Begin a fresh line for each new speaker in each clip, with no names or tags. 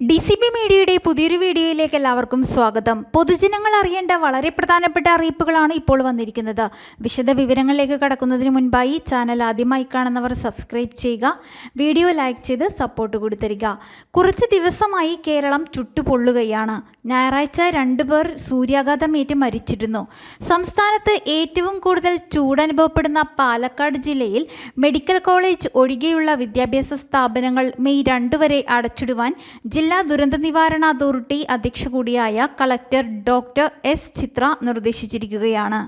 D C B മീഡിയയുടെ പുതിയൊരു വീഡിയോയിലേക്ക് എല്ലാവർക്കും സ്വാഗതം. പൊതുജനങ്ങൾ അറിയേണ്ട വളരെ പ്രധാനപ്പെട്ട അറിയിപ്പുകളാണ് ഇപ്പോൾ വന്നിരിക്കുന്നത്. വിശദ വിവരങ്ങളിലേക്ക് കടക്കുന്നതിന് മുൻപായി ചാനൽ ആദ്യമായി കാണുന്നവർ സബ്സ്ക്രൈബ് ചെയ്യുക വീഡിയോ ലൈക്ക് ചെയ്ത് സപ്പോർട്ട് കൂടി തരിക. കുറച്ച് ദിവസമായി കേരളം ചുട്ടുപൊള്ളുകയാണ്. ഞായറാഴ്ച രണ്ടുപേർ സൂര്യാഘാതമേറ്റ് മരിച്ചിരുന്നു. സംസ്ഥാനത്ത് ഏറ്റവും കൂടുതൽ ചൂടനുഭവപ്പെടുന്ന പാലക്കാട് ജില്ലയിൽ മെഡിക്കൽ കോളേജ് ഒഴികെയുള്ള വിദ്യാഭ്യാസ സ്ഥാപനങ്ങൾ മെയ് രണ്ട് വരെ അടച്ചിടുവാൻ ജില്ലാ ദുരന്ത നിവാരണ അതോറിറ്റി അധ്യക്ഷ കൂടിയായ കളക്ടർ ഡോക്ടർ എസ് ചിത്ര നിർദ്ദേശിച്ചിരിക്കുകയാണ്.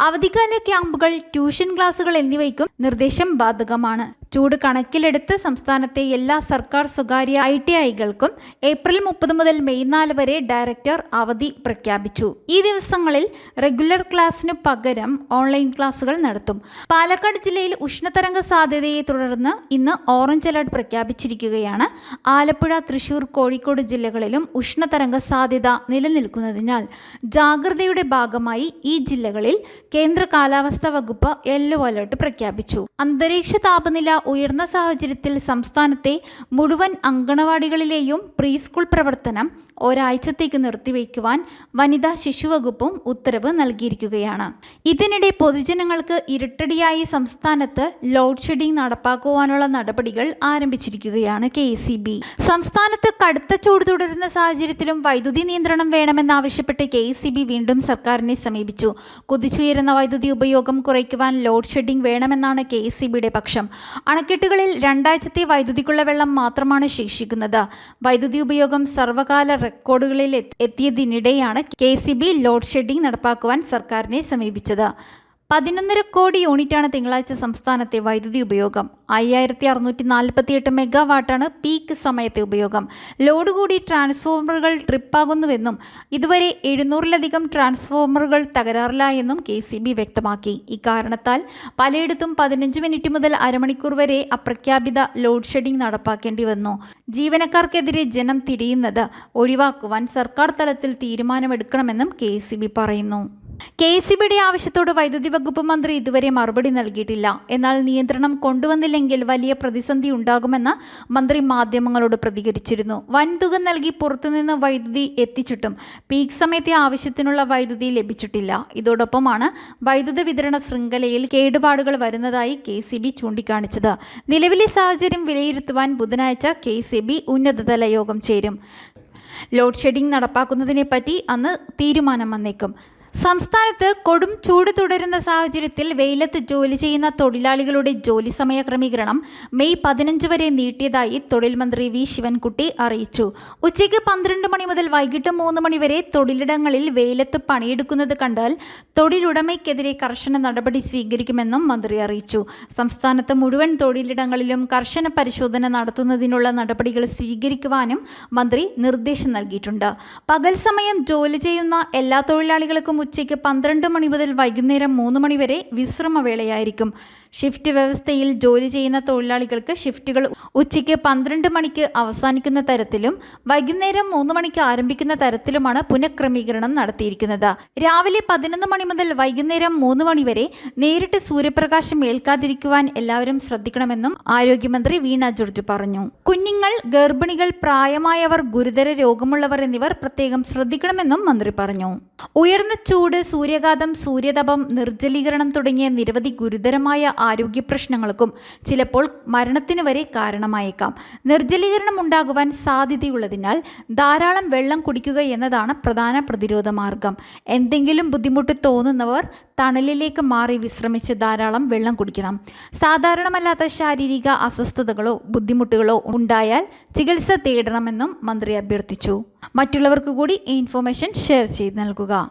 അവധിക്കാല ക്യാമ്പുകൾ ട്യൂഷൻ ക്ലാസുകൾ എന്നിവയ്ക്കും നിർദ്ദേശം ബാധകമാണ്. ചൂട് കണക്കിലെടുത്ത് സംസ്ഥാനത്തെ എല്ലാ സർക്കാർ സ്വകാര്യ ഐ ടി ഐകൾക്കും ഏപ്രിൽ മുപ്പത് മുതൽ മെയ് നാല് വരെ ഡയറക്ടർ അവധി പ്രഖ്യാപിച്ചു. ഈ ദിവസങ്ങളിൽ റെഗുലർ ക്ലാസ്സിനു പകരം ഓൺലൈൻ ക്ലാസുകൾ നടത്തും. പാലക്കാട് ജില്ലയിൽ ഉഷ്ണതരംഗ സാധ്യതയെ തുടർന്ന് ഇന്ന് ഓറഞ്ച് അലർട്ട് പ്രഖ്യാപിച്ചിരിക്കുകയാണ്. ആലപ്പുഴ തൃശൂർ കോഴിക്കോട് ജില്ലകളിലും ഉഷ്ണതരംഗ സാധ്യത നിലനിൽക്കുന്നതിനാൽ ജാഗ്രതയുടെ ഭാഗമായി ഈ ജില്ലകളിൽ കേന്ദ്ര കാലാവസ്ഥാ വകുപ്പ് യെല്ലോ അലർട്ട് പ്രഖ്യാപിച്ചു. അന്തരീക്ഷ താപനില ഉയർന്ന സാഹചര്യത്തിൽ സംസ്ഥാനത്തെ മുഴുവൻ അങ്കണവാടികളിലെയും പ്രീ സ്കൂൾ പ്രവർത്തനം ഒരാഴ്ചത്തേക്ക് നിർത്തിവെക്കുവാൻ വനിതാ ശിശുവകുപ്പും ഉത്തരവ് നൽകിയിരിക്കുകയാണ്. ഇതിനിടെ പൊതുജനങ്ങൾക്ക് ഇരട്ടടിയായി സംസ്ഥാനത്ത് ലോഡ് ഷെഡിംഗ് നടപ്പാക്കുവാനുള്ള നടപടികൾ ആരംഭിച്ചിരിക്കുകയാണ് കെ സംസ്ഥാനത്ത് കടുത്ത ചൂട് തുടരുന്ന സാഹചര്യത്തിലും വൈദ്യുതി നിയന്ത്രണം വേണമെന്നാവശ്യപ്പെട്ട് കെ വീണ്ടും സർക്കാരിനെ സമീപിച്ചു. കുതിച്ചുയരുന്ന വൈദ്യുതി ഉപയോഗം കുറയ്ക്കുവാൻ ലോഡ് ഷെഡിംഗ് വേണമെന്നാണ് കെ എസ് പക്ഷം. അണക്കെട്ടുകളിൽ രണ്ടാഴ്ചത്തെ വൈദ്യുതിക്കുള്ള വെള്ളം മാത്രമാണ് ശേഷിക്കുന്നത്. വൈദ്യുതി ഉപയോഗം സർവകാല റെക്കോർഡുകളിൽ എത്തി- എത്തിയതിനിടെയാണ് K C B load shedding നടപ്പാക്കുവാൻ സർക്കാരിനെ സമീപിച്ചത്. പതിനൊന്നര കോടി യൂണിറ്റാണ് തിങ്കളാഴ്ച സംസ്ഥാനത്തെ വൈദ്യുതി ഉപയോഗം. അയ്യായിരത്തി അറുന്നൂറ്റി നാൽപ്പത്തിയെട്ട് മെഗാവാട്ടാണ് പീക്ക് സമയത്തെ ഉപയോഗം. ലോഡ് കൂടി ട്രാൻസ്ഫോമറുകൾ ട്രിപ്പാകുന്നുവെന്നും ഇതുവരെ എഴുന്നൂറിലധികം ട്രാൻസ്ഫോമറുകൾ തകരാറിലായെന്നും കെ സി ബി വ്യക്തമാക്കി. ഇക്കാരണത്താൽ പലയിടത്തും പതിനഞ്ച് മിനിറ്റ് മുതൽ അരമണിക്കൂർ വരെ അപ്രഖ്യാപിത ലോഡ് ഷെഡിംഗ് നടപ്പാക്കേണ്ടി വന്നു. ജീവനക്കാർക്കെതിരെ ജനം തിരിയുന്നത് ഒഴിവാക്കുവാൻ സർക്കാർ തലത്തിൽ തീരുമാനമെടുക്കണമെന്നും കെ പറയുന്നു. കെ സി ബിയുടെ ആവശ്യത്തോട് വൈദ്യുതി വകുപ്പ് മന്ത്രി ഇതുവരെ മറുപടി നൽകിയിട്ടില്ല. എന്നാൽ നിയന്ത്രണം കൊണ്ടുവന്നില്ലെങ്കിൽ വലിയ പ്രതിസന്ധി ഉണ്ടാകുമെന്ന് മന്ത്രി മാധ്യമങ്ങളോട് പ്രതികരിച്ചിരുന്നു. വൻതുക നൽകി പുറത്തുനിന്ന് വൈദ്യുതി എത്തിച്ചിട്ടും പീക്ക് സമയത്തെ ആവശ്യത്തിനുള്ള വൈദ്യുതി ലഭിച്ചിട്ടില്ല. ഇതോടൊപ്പമാണ് വൈദ്യുതി വിതരണ ശൃംഖലയിൽ കേടുപാടുകൾ വരുന്നതായി കെ സി ബി ചൂണ്ടിക്കാണിച്ചത്. നിലവിലെ സാഹചര്യം വിലയിരുത്തുവാൻ ബുധനാഴ്ച കെ സി ബി ഉന്നതതല യോഗം ചേരും. ലോഡ് ഷെഡിംഗ് നടപ്പാക്കുന്നതിനെപ്പറ്റി അന്ന് തീരുമാനം വന്നേക്കും. സംസ്ഥാനത്ത് കൊടും ചൂട് തുടരുന്ന സാഹചര്യത്തിൽ വെയിലത്ത് ജോലി ചെയ്യുന്ന തൊഴിലാളികളുടെ ജോലി സമയ ക്രമീകരണം മെയ് പതിനഞ്ച് വരെ നീട്ടിയതായി തൊഴിൽ മന്ത്രി വി ശിവൻകുട്ടി അറിയിച്ചു. ഉച്ചയ്ക്ക് പന്ത്രണ്ട് മണി മുതൽ വൈകിട്ട് മൂന്ന് മണി വരെ തൊഴിലിടങ്ങളിൽ വെയിലത്ത് പണിയെടുക്കുന്നത് കണ്ടാൽ തൊഴിലുടമയ്ക്കെതിരെ കർശന നടപടി സ്വീകരിക്കുമെന്നും മന്ത്രി അറിയിച്ചു. സംസ്ഥാനത്ത് മുഴുവൻ തൊഴിലിടങ്ങളിലും കർശന പരിശോധന നടത്തുന്നതിനുള്ള നടപടികൾ സ്വീകരിക്കുവാനും മന്ത്രി നിർദ്ദേശം നൽകിയിട്ടുണ്ട്. പകൽ സമയം ജോലി ചെയ്യുന്ന എല്ലാ തൊഴിലാളികൾക്കും ഉച്ചയ്ക്ക് പന്ത്രണ്ട് മണി മുതൽ വൈകുന്നേരം മൂന്ന് മണി വരെ വിശ്രമവേളയായിരിക്കും. ഷിഫ്റ്റ് വ്യവസ്ഥയിൽ ജോലി ചെയ്യുന്ന തൊഴിലാളികൾക്ക് ഷിഫ്റ്റുകൾ ഉച്ചയ്ക്ക് പന്ത്രണ്ട് മണിക്ക് അവസാനിക്കുന്ന തരത്തിലും വൈകുന്നേരം മൂന്ന് മണിക്ക് ആരംഭിക്കുന്ന തരത്തിലുമാണ് പുനഃക്രമീകരണം നടത്തിയിരിക്കുന്നത്. രാവിലെ പതിനൊന്ന് മണി മുതൽ വൈകുന്നേരം മൂന്ന് മണി വരെ നേരിട്ട് സൂര്യപ്രകാശം ഏൽക്കാതിരിക്കുവാൻ എല്ലാവരും ശ്രദ്ധിക്കണമെന്നും ആരോഗ്യമന്ത്രി വീണ ജോർജ് പറഞ്ഞു. കുഞ്ഞുങ്ങൾ ഗർഭിണികൾ പ്രായമായവർ ഗുരുതര രോഗമുള്ളവർ എന്നിവർ പ്രത്യേകം ശ്രദ്ധിക്കണമെന്നും മന്ത്രി പറഞ്ഞു. ഉയർന്ന ചൂട് സൂര്യാഘാതം സൂര്യതപം നിർജലീകരണം തുടങ്ങിയ നിരവധി ഗുരുതരമായ ആരോഗ്യ പ്രശ്നങ്ങൾക്കും ചിലപ്പോൾ മരണത്തിന് വരെ കാരണമായേക്കാം. നിർജലീകരണം ഉണ്ടാകുവാൻ സാധ്യതയുള്ളതിനാൽ ധാരാളം വെള്ളം കുടിക്കുക എന്നതാണ് പ്രധാന പ്രതിരോധ മാർഗം. എന്തെങ്കിലും ബുദ്ധിമുട്ട് തോന്നുന്നവർ തണലിലേക്ക് മാറി വിശ്രമിച്ച് ധാരാളം വെള്ളം കുടിക്കണം. സാധാരണമല്ലാത്ത ശാരീരിക അസ്വസ്ഥതകളോ ബുദ്ധിമുട്ടുകളോ ഉണ്ടായാൽ ചികിത്സ തേടണമെന്നും മന്ത്രി അഭ്യർത്ഥിച്ചു. മറ്റുള്ളവർക്ക് കൂടി ഈ ഇൻഫോർമേഷൻ ഷെയർ ചെയ്ത് നൽകുക.